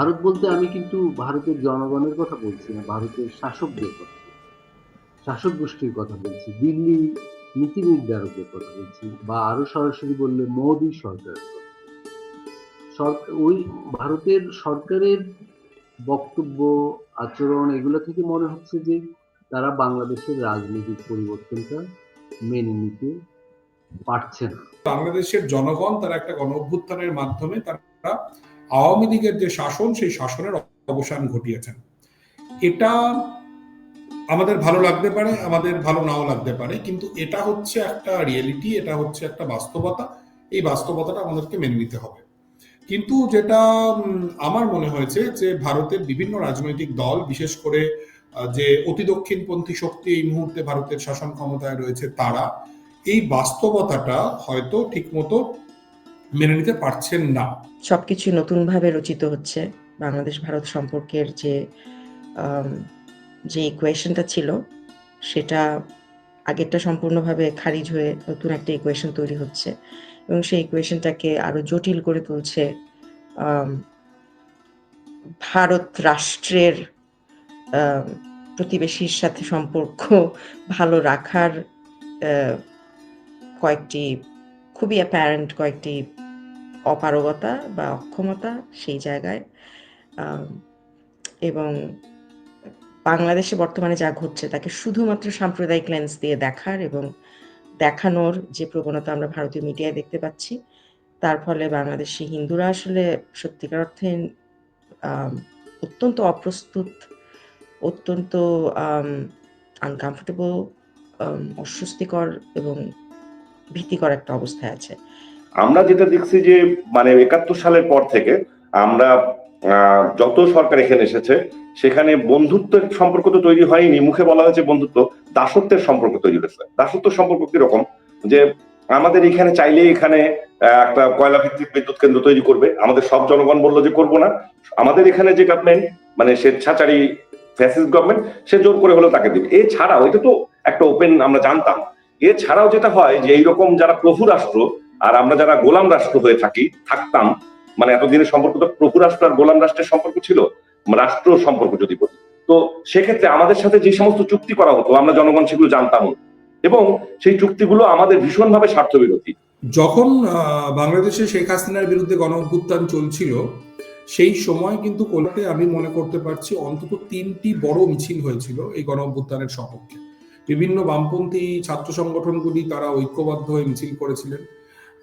ভারত বলতে আমি কিন্তু ভারতের জনগণের কথা বলছি না, ভারতের শাসকদের কথা শাসক গোষ্ঠীর কথা বলছি, দিল্লি নীতি নির্ধারকদের কথা বলছি, বা আরও সরাসরি বললে মোদী সরকারের কথা ওই ভারতের সরকারের বক্তব্য, আচরণ, এগুলো থেকে মনে হচ্ছে যে তারা বাংলাদেশের রাজনৈতিক পরিবর্তনটা মেনে নিতে পারছে না। বাংলাদেশের জনগণ তারা একটা গণ অভ্যুত্থানের মাধ্যমে তারা আওয়ামী লীগের যে শাসন, সেই শাসনের অবসান ঘটিয়েছেন। এটা আমাদের ভালো লাগতে পারে, আমাদের ভালো নাও লাগতে পারে, কিন্তু এটা হচ্ছে একটা রিয়েলিটি এটা হচ্ছে একটা বাস্তবতা। এই বাস্তবতাটা আমাদেরকে মেনে নিতে হবে। কিন্তু যেটা আমার মনে হয়েছে যে ভারতের বিভিন্ন রাজনৈতিক দল, বিশেষ করে যে অতি দক্ষিণপন্থী শক্তি এই মুহূর্তে ভারতের শাসন ক্ষমতায় রয়েছে তারা, এই বাস্তবতাটা হয়তো ঠিকমতো মেনে নিতে পারছেন না। সবকিছু নতুনভাবে রচিত হচ্ছে বাংলাদেশ ভারত সম্পর্কের যে যে ইকুয়েশনটা ছিল, সেটা আগেরটা সম্পূর্ণভাবে খারিজ হয়ে নতুন একটা ইকুয়েশন তৈরি হচ্ছে এবং সেই ইকুয়েশনটাকে আরও জটিল করে তুলছে ভারত রাষ্ট্রের প্রতিবেশীর সাথে সম্পর্ক ভালো রাখার কয়েকটি খুবই অ্যাপারেন্ট কয়েকটি অপারগতা বা অক্ষমতা সেই জায়গায় এবং বাংলাদেশে বর্তমানে যা ঘটছে তাকে শুধুমাত্র সাম্প্রদায়িক লেন্স দিয়ে দেখার এবং দেখানোর যে প্রবণতা আমরা ভারতীয় মিডিয়ায় দেখতে পাচ্ছি, তার ফলে বাংলাদেশি হিন্দুরা আসলে সত্যিকার অর্থে অত্যন্ত অপ্রস্তুত, অত্যন্ত আনকমফোর্টেবল অস্বস্তিকর এবং ভীতিকর একটা অবস্থায় আছে। আমরা যেটা দেখছি যে মানে একাত্তর সালের পর থেকে আমরা যত সরকার এখানে এসেছে, সেখানে বন্ধুত্বের সম্পর্ক তো তৈরি হয়নি। মুখে বলা হয়েছে বন্ধুত্ব, দাসত্বের সম্পর্ক তৈরি হয়েছে। দাসত্ব সম্পর্ক কীরকম? যে আমাদের এখানে চাইলে এখানে একটা কয়লা ভিত্তিক বিদ্যুৎ কেন্দ্র তৈরি করবে। আমাদের সব জনগণ বলল যে করব না। আমাদের এখানে যে গভর্নমেন্ট মানে স্বেচ্ছাচারী ফ্যাসিস্ট গভর্নমেন্ট সে জোর করে হলো তাকে দিবে। এছাড়াও, এটা তো একটা ওপেন আমরা জানতাম। এছাড়াও যেটা হয় যে, এইরকম যারা প্রভু রাষ্ট্র আর আমরা যারা গোলাম রাষ্ট্র হয়ে থাকি, থাকতাম মানে এতদিনের সম্পর্ক তো প্রভু রাষ্ট্র আর গোলাম রাষ্ট্রের সম্পর্ক ছিল, রাষ্ট্র সম্পর্ক যদি বলি। তো সেক্ষেত্রে আমাদের সাথে যে সমস্ত চুক্তি করা হতো, আমরা জনগণ সেগুলো জানতাম। এবং সেই চুক্তিগুলো আমাদের ভীষণভাবে স্বার্থ বিরোধী যখন বাংলাদেশে শেখ হাসিনার বিরুদ্ধে গণ অভ্যুত্থান চলছিল, সেই সময় কিন্তু কলকাতায় আমি মনে করতে পারছি অন্তত তিনটি বড় মিছিল হয়েছিল এই গণ অভ্যুত্থানের সপক্ষে। বিভিন্ন বামপন্থী ছাত্র সংগঠনগুলি তারা ঐক্যবদ্ধ হয়ে মিছিল করেছিলেন।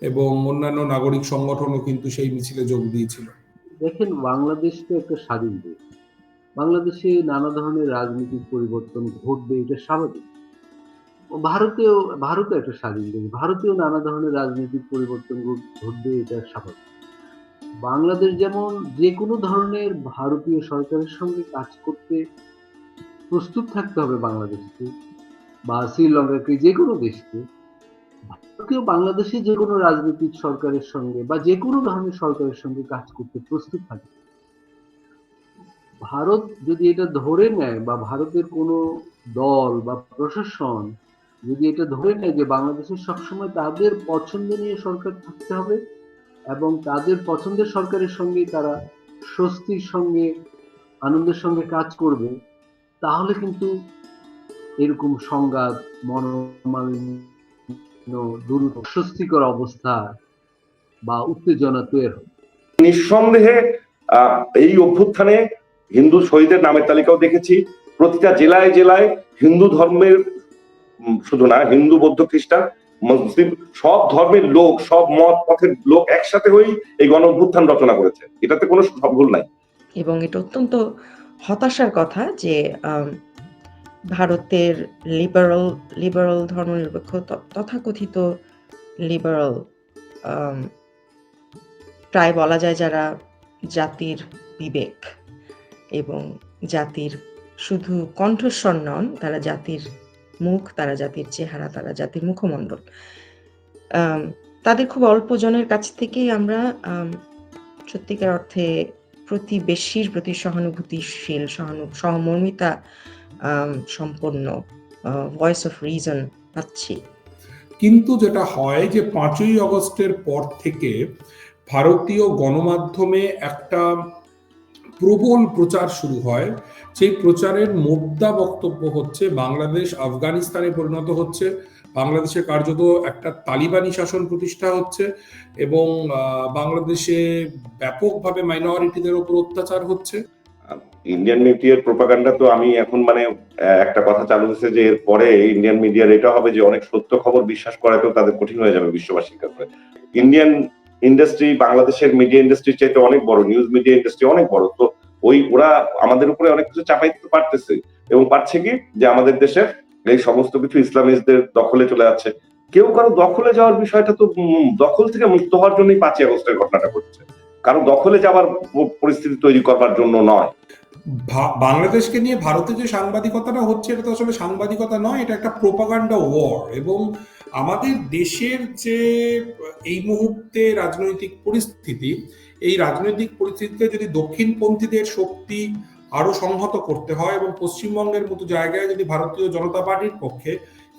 এবং অন্যান্য নাগরিক সংগঠনও কিন্তু সেই মিছিলে যোগ দিয়েছিল। দেখেন, বাংলাদেশ তো একটা স্বাধীন দেশ। বাংলাদেশে নানা ধরনের রাজনৈতিক পরিবর্তন ঘটবে, এটা স্বাভাবিক। ভারতেও, ভারতও একটা স্বাধীন দেশ। ভারতেও নানা ধরনের রাজনৈতিক পরিবর্তন ঘট- ঘটবে, এটা স্বাভাবিক। বাংলাদেশ যেমন যে কোনো ধরনের ভারতীয় সরকারের সঙ্গে কাজ করতে প্রস্তুত থাকতে হবে বাংলাদেশকে বা শ্রীলঙ্কাকে, যে কোনো দেশকে। ভারতীয় বাংলাদেশে যে কোনো রাজনৈতিক সরকারের সঙ্গে বা যে কোনো ধরনের সরকারের সঙ্গে কাজ করতে প্রস্তুত থাকে। ভারত যদি এটা ধরে নেয় বা ভারতের কোনো দল বা প্রশাসন যদি এটা ধরে নেয় যে বাংলাদেশের সবসময় তাদের পছন্দ নিয়ে সরকার থাকতে হবে এবং তাদের পছন্দের সরকারের সঙ্গে তারা স্বস্তির সঙ্গে, আনন্দের সঙ্গে কাজ করবে, তাহলে কিন্তু এরকম সংঘাত, মনোমালিন্য দ্রুত স্বস্তিকর অবস্থা বা উত্তেজনা তৈরি হবে নিঃসন্দেহে আহ, এই অভ্যুত্থানে হিন্দু শহীদের নামের তালিকাও দেখেছি। প্রতিটা জেলায় জেলায় হিন্দু ধর্মের শুধু না হিন্দু বৌদ্ধ খ্রিস্টান মুসলিম সব ধর্মের লোক সব মত পথের লোক একসাথে হয়েই এই গণ অভ্যুত্থান রচনা করেছে। এটাতে কোনো সব ভুল নাই। এবং এটা অত্যন্ত হতাশার কথা যে ভারতের লিবারাল লিবারাল ধর্মনিরপেক্ষ তথাকথিত লিবারাল প্রায় বলা যায় যারা জাতির বিবেক এবং জাতির শুধু কণ্ঠস্বর নন, তারা জাতির মুখ, তারা জাতির চেহারা, তারা জাতির মুখমণ্ডল। তাদের খুব অল্প জনের কাছ থেকেই আমরা সত্যিকার অর্থে প্রতিবেশীর প্রতি সহানুভূতিশীল, সহানু, সহমর্মিতা সম্পন্ন ভয়েস অফ রিজন পাচ্ছি। কিন্তু যেটা হয় যে পাঁচই অগস্টের পর থেকে ভারতীয় গণমাধ্যমে একটা প্রবল প্রচার শুরু হয়। সেই প্রচারের মোদ্দা বক্তব্য হচ্ছে, বাংলাদেশ আফগানিস্তানে পরিণত হচ্ছে। বাংলাদেশে কার্যত একটা তালিবানি শাসন প্রতিষ্ঠা হচ্ছে এবং বাংলাদেশে ব্যাপকভাবে মাইনরিটিদের ওপর অত্যাচার হচ্ছে। ইন্ডিয়ান মিডিয়ার প্রোপাগান্ডা তো আমি এখন মানে একটা কথা চালু হয়েছে যে এরপরে ইন্ডিয়ান মিডিয়ার এটা হবে যে অনেক সত্য খবর বিশ্বাস করাতেও তাদের কঠিন হয়ে যাবে বিশ্ববাসীর কাছে। ইন্ডিয়ান ইন্ডাস্ট্রি বাংলাদেশের মিডিয়া ইন্ডাস্ট্রির চাইতে অনেক বড় নিউজ মিডিয়া ইন্ডাস্ট্রি অনেক বড়। তো ওই ওরা আমাদের উপরে অনেক কিছু চাপাই দিতে পারতেছে এবং পারছে কি? যে আমাদের দেশের এই সমস্ত কিছু ইসলামিস্টদের দখলে চলে যাচ্ছে। কেউ কারও দখলে যাওয়ার বিষয়টা তো দখল থেকে মুক্ত হওয়ার জন্যই পাঁচই আগস্টের ঘটনাটা ঘটছে। কারও দখলে যাওয়ার পরিস্থিতি তৈরি করবার জন্য নয়। বাংলাদেশকে নিয়ে ভারতে যে সাংবাদিকতাটা হচ্ছে, এটা তো আসলে সাংবাদিকতা নয়, এটা একটা প্রোপাগান্ডা ওয়ার এবং আমাদের দেশের যে এই মুহূর্তে রাজনৈতিক পরিস্থিতি, এই রাজনৈতিক পরিস্থিতিতে যদি দক্ষিণপন্থীদের শক্তি আরও সংহত করতে হয় এবং পশ্চিমবঙ্গের মতো জায়গায় যদি ভারতীয় জনতা পার্টির পক্ষে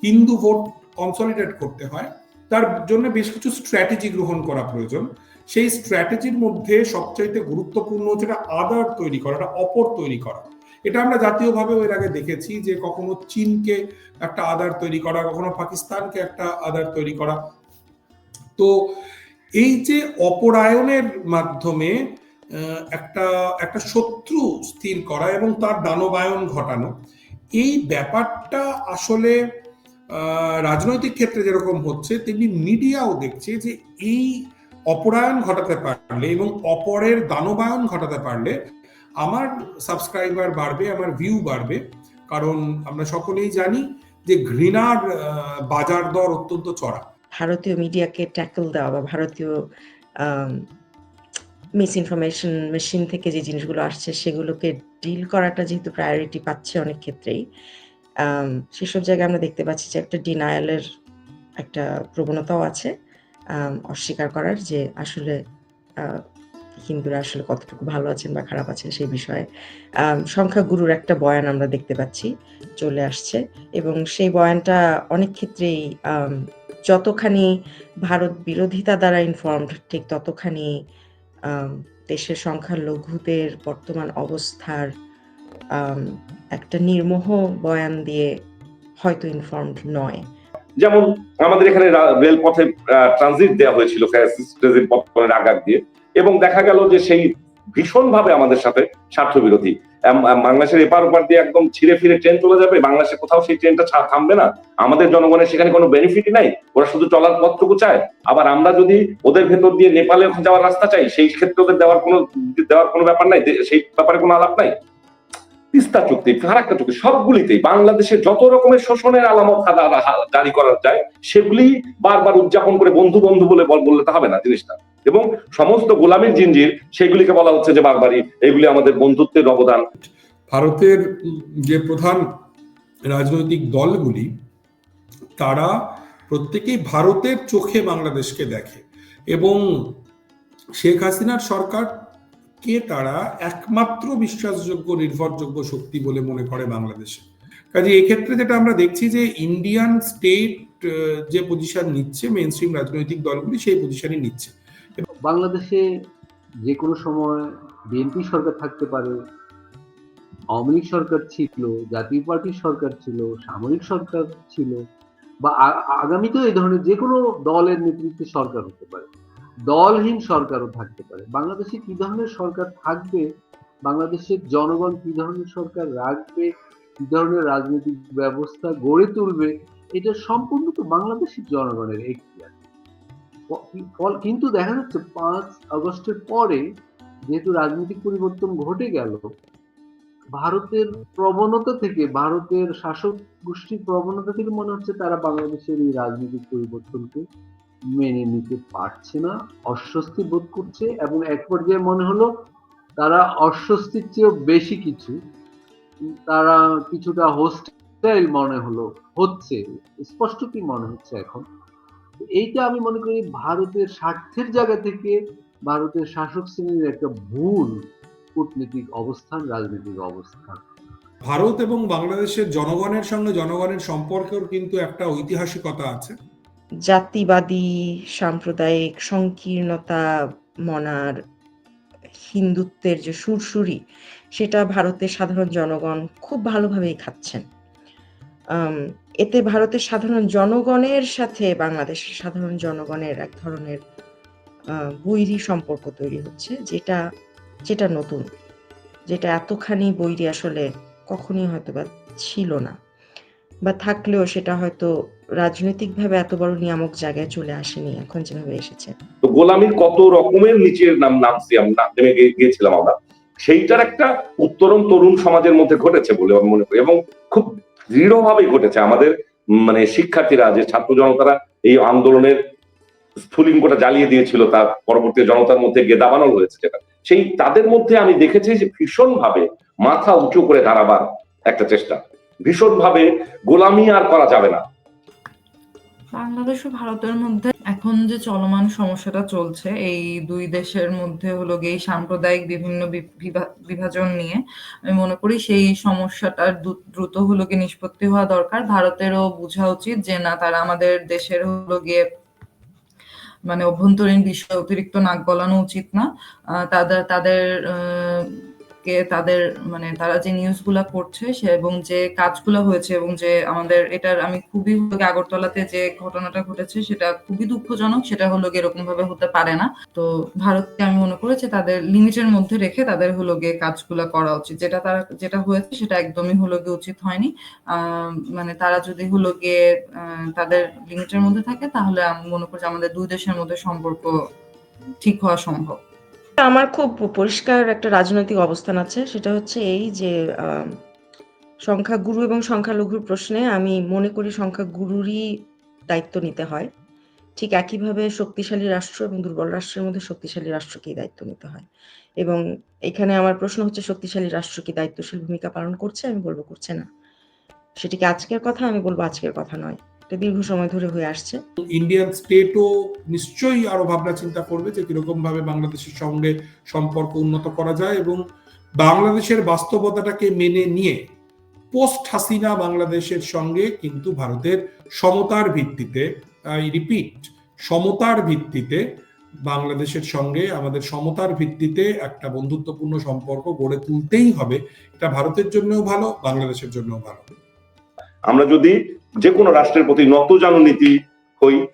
হিন্দু ভোট কনসলিডেট করতে হয়, তার জন্য বেশ কিছু স্ট্র্যাটেজি গ্রহণ করা প্রয়োজন। সেই স্ট্র্যাটেজির মধ্যে সবচাইতে গুরুত্বপূর্ণ হচ্ছে একটা আদার তৈরি করা, একটা অপর তৈরি করা। এটা আমরা জাতীয়ভাবে এর আগে দেখেছি যে কখনো চীনকে একটা আদার তৈরি করা, কখনো পাকিস্তানকে একটা আদার তৈরি করা। তো এই যে অপরায়নের মাধ্যমে একটা একটা শত্রু স্থির করা এবং তার দানবায়ন ঘটানো, এই ব্যাপারটা আসলে রাজনৈতিক ক্ষেত্রে যেরকম হচ্ছে, তেমনি মিডিয়াও দেখছে যে এই অপরায়ণ ঘটাতে পারলে এবং অপরের দানবায়ন ঘটাতে পারলে আমার সাবস্ক্রাইবার বাড়বে, আমার ভিউ বাড়বে। কারণ আমরা সকলেই জানি যে ঘৃণার বাজার দর অত্যন্ত চড়া। ভারতীয় মিডিয়াকে ট্যাকল দেওয়া বা ভারতীয় মিস ইনফরমেশন মেশিন থেকে যে জিনিসগুলো আসছে সেগুলোকে ডিল করাটা যেহেতু প্রায়োরিটি পাচ্ছে অনেক ক্ষেত্রেই সেসব জায়গায় আমরা দেখতে পাচ্ছি যে একটা ডিনায়ালের একটা প্রবণতাও আছে। অস্বীকার করার যে আসলে হিন্দুরা আসলে কতটুকু ভালো আছেন বা খারাপ আছেন সেই বিষয়ে। আম, সংখ্যাগুরুর একটা বয়ান আমরা দেখতে পাচ্ছি চলে আসছে। এবং সেই বয়ানটা অনেক ক্ষেত্রেই যতখানি ভারত বিরোধিতা দ্বারা ইনফর্মড ঠিক ততখানি দেশের সংখ্যালঘুদের বর্তমান অবস্থার একটা নির্মোহ বয়ান দিয়ে হয়তো ইনফর্মড নয়। যেমন আমাদের এখানে রেলপথে ট্রানজিট দেওয়া হয়েছিল আঘাত দিয়ে। এবং দেখা গেল যে সেই ভীষণভাবে আমাদের সাথে স্বার্থ বিরোধী এম- এম- বাংলাদেশের এপার ওপার দিয়ে একদম ছিঁড়ে ফিরে ট্রেন চলে যাবে, বাংলাদেশে কোথাও সেই ট্রেনটা থামবে না। আমাদের জনগণের সেখানে কোনো বেনিফিটই নাই, ওরা শুধু চলার পথটুকু চায়। আবার আমরা যদি ওদের ভেতর দিয়ে নেপালে যাওয়ার রাস্তা চাই, সেই ক্ষেত্রে ওদের দেওয়ার কোনো দেওয়ার কোনো ব্যাপার নাই সেই ব্যাপারে কোনো আলাপ নাই। তিস্তা চুক্তি, ফারাক্কা চুক্তি, সবগুলিতেই বাংলাদেশে যত রকমের শোষণের আলামত জারি করা যায়, সেগুলি বারবার উদযাপন করে বন্ধু বন্ধু বলে বল- বললে তো হবে না জিনিসটা। এবং সমস্ত গোলামীর জিনজির সেগুলিকে বলা হচ্ছে যে বারবারই এগুলি আমাদের বন্ধুত্বের অবদান। ভারতের যে প্রধান রাজনৈতিক দলগুলি, তারা প্রত্যেকেই ভারতের চোখে বাংলাদেশকে দেখে এবং শেখ হাসিনার সরকারকে তারা একমাত্র বিশ্বাসযোগ্য, নির্ভরযোগ্য শক্তি বলে মনে করে বাংলাদেশে? কাজে এক্ষেত্রে যেটা আমরা দেখছি যে ইন্ডিয়ান স্টেট যে পজিশন নিচ্ছে মেন স্ট্রিম রাজনৈতিক দলগুলি সেই পজিশনই নিচ্ছে। বাংলাদেশে যে কোনো সময় বিএনপি সরকার থাকতে পারে, আওয়ামী লীগ সরকার ছিল, জাতীয় পার্টির সরকার ছিল, সামরিক সরকার ছিল, বা আগামীতেও এই ধরনের যে কোনো দলের নেতৃত্বে সরকার হতে পারে। দলহীন সরকারও থাকতে পারে। বাংলাদেশে কি ধরনের সরকার থাকবে? বাংলাদেশের জনগণ কি ধরনের সরকার রাখবে? কি ধরনের রাজনৈতিক ব্যবস্থা গড়ে তুলবে? এটা সম্পূর্ণ তো বাংলাদেশের জনগণের এখতিয়ার। ফল, কিন্তু দেখা যাচ্ছে পাঁচ আগস্টের পরে যেহেতু রাজনৈতিক পরিবর্তন ঘটে গেল, ভারতের প্রবণতা থেকে, ভারতের শাসক গোষ্ঠীর প্রবণতা থেকে মনে হচ্ছে তারা বাংলাদেশের এই রাজনৈতিক পরিবর্তনকে মেনে নিতে পারছে না, অস্বস্তি বোধ করছে এবং এক পর্যায়ে মনে হলো তারা অস্বস্তির চেয়েও বেশি কিছু। তারা কিছুটা হোস্টাইল মনে হলো, হচ্ছে, স্পষ্ট কি মনে হচ্ছে এখন? এইটা আমি মনে করি ভারতের স্বার্থের জায়গা থেকে ভারতের শাসক শ্রেণির একটা ভুল কূটনীতিক অবস্থান, রাজনৈতিক অবস্থান। ভারত এবং বাংলাদেশের জনগণের সঙ্গে জনগণের সম্পর্কের কিন্তু একটা ঐতিহাসিকতা আছে। জাতিবাদী, সাম্প্রদায়িক, সংকীর্ণতা মনার হিন্দুত্বের যে সুরসুরি, সেটা ভারতের সাধারণ জনগণ খুব ভালোভাবেই খাচ্ছেন। এতে ভারতের সাধারণ জনগণের সাথে বাংলাদেশের সাধারণ জনগণের এক ধরনের বৈরী সম্পর্ক তৈরি হচ্ছে, যেটা যেটা নতুন, যেটা এতখানি বৈরী আসলে কখনই হয়তো বা ছিল না। বা থাকলেও সেটা হয়তো রাজনৈতিকভাবে এত বড় নিয়ামক জায়গায় চলে আসেনি, এখন যেভাবে এসেছে। তো গোলামির কত রকমের নিচের নাম নামছি নেমে গিয়েছিলাম আমরা। সেইটার একটা উত্তরণ তরুণ সমাজের মধ্যে ঘটেছে বলে আমি মনে করি এবং খুব দৃঢ়ভাবেই ঘটেছে। আমাদের মানে শিক্ষার্থীরা, যে ছাত্র জনতারা এই আন্দোলনের স্ফুলিঙ্গটা জ্বালিয়ে দিয়েছিল, তার পরবর্তী জনতার মধ্যে গেদা বানানো হয়েছে যেটা। সেই তাদের মধ্যে আমি দেখেছি যে ভীষণ ভাবে মাথা উঁচু করে দাঁড়াবার একটা চেষ্টা। ভীষণ ভাবে গোলামি আর করা যাবে না। বাংলাদেশ ও ভারতের মধ্যে এখন যে চলমান সমস্যাটা চলছে, এই দুই দেশের মধ্যে হলো গিয়ে সাম্প্রদায়িক বিভিন্ন বিভাজন নিয়ে আমি মনে করি সেই সমস্যাটার দ্রু- দ্রুত হলো গিয়ে নিষ্পত্তি হওয়া দরকার। ভারতেরও বোঝা উচিত যে না, তারা আমাদের দেশের হলো গিয়ে মানে অভ্যন্তরীণ বিষয়ে অতিরিক্ত নাক গলানো উচিত না। তাদের তাদের আহ, কে তাদের মানে তারা যে নিউজগুলা করছে সে এবং যে কাজগুলো হয়েছে এবং যে আমাদের এটার আমি খুবই আগরতলাতে যে ঘটনাটা ঘটেছে সেটা খুবই দুঃখজনক সেটা হলো গিয়ে এরকম ভাবে হতে পারে না। তো ভারতকে আমি মনে করি যে তাদের লিমিটের মধ্যে রেখে তাদের হলো গিয়ে কাজগুলো করা উচিত। যেটা তারা যেটা হয়েছে সেটা একদমই হলো গিয়ে উচিত হয়নি। মানে তারা যদি হলো গিয়ে তাদের লিমিটের মধ্যে থাকে তাহলে আমি মনে করি আমাদের দুই দেশের মধ্যে সম্পর্ক ঠিক হওয়া সম্ভব। আমার খুব পরিষ্কার একটা রাজনৈতিক অবস্থান আছে। সেটা হচ্ছে এই যে আম, সংখ্যাগুরু এবং সংখ্যালঘুর প্রশ্নে আমি মনে করি সংখ্যাগুরুরই দায়িত্ব নিতে হয়। ঠিক একইভাবে শক্তিশালী রাষ্ট্র এবং দুর্বল রাষ্ট্রের মধ্যে শক্তিশালী রাষ্ট্রকেই দায়িত্ব নিতে হয়। এবং এখানে আমার প্রশ্ন হচ্ছে শক্তিশালী রাষ্ট্র কি দায়িত্বশীল ভূমিকা পালন করছে? আমি বলব করছে না। সেটি কি আজকের কথা? আমি বলব আজকের কথা নয়। এটা দীর্ঘ সময় ধরে হয়ে আসছে। ইন্ডিয়ান স্টেটও নিশ্চয়ই আরও ভাবনা চিন্তা করবে যে কীরকম ভাবে বাংলাদেশের সঙ্গে সম্পর্ক উন্নত করা যায় এবং বাংলাদেশের বাস্তবতাটাকে মেনে নিয়ে পোস্ট হাসিনা বাংলাদেশের সঙ্গে কিন্তু ভারতের সমতার ভিত্তিতে আই রিপিট সমতার ভিত্তিতে বাংলাদেশের সঙ্গে আমাদের সমতার ভিত্তিতে একটা বন্ধুত্বপূর্ণ সম্পর্ক গড়ে তুলতেই হবে। এটা ভারতের জন্যও ভালো বাংলাদেশের জন্যও ভালো। আমরা যদি যে কোনো রাষ্ট্রের প্রতি নতজানু নীতি হই।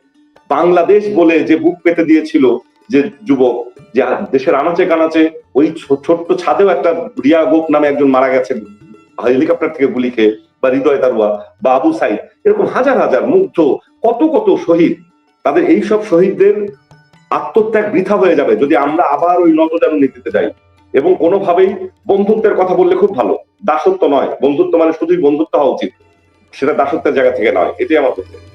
বাংলাদেশ বলে যে বুক পেতে দিয়েছিল যে যুবক, যে দেশের আনাচে কানাচে ওই ছোট্ট ছাদেও একটা রিয়া গোপ নামে একজন মারা গেছে। হেলিকপ্টার থেকে গুলি খেয়ে বা হৃদয় তারুয়া বা আবু সাইদ। এরকম হাজার হাজার মুগ্ধ, কত কত শহীদ। তাদের এই সব শহীদদের আত্মত্যাগ বৃথা হয়ে যাবে যদি আমরা আবার ওই নতজানু নীতিতে যাই। এবং কোনোভাবেই বন্ধুত্বের কথা বললে খুব ভালো। দাসত্ব নয়, বন্ধুত্ব মানে শুধুই বন্ধুত্ব হওয়া উচিত। সেটা দাসত্বের জায়গা থেকে নয় এটাই আমার বক্তব্য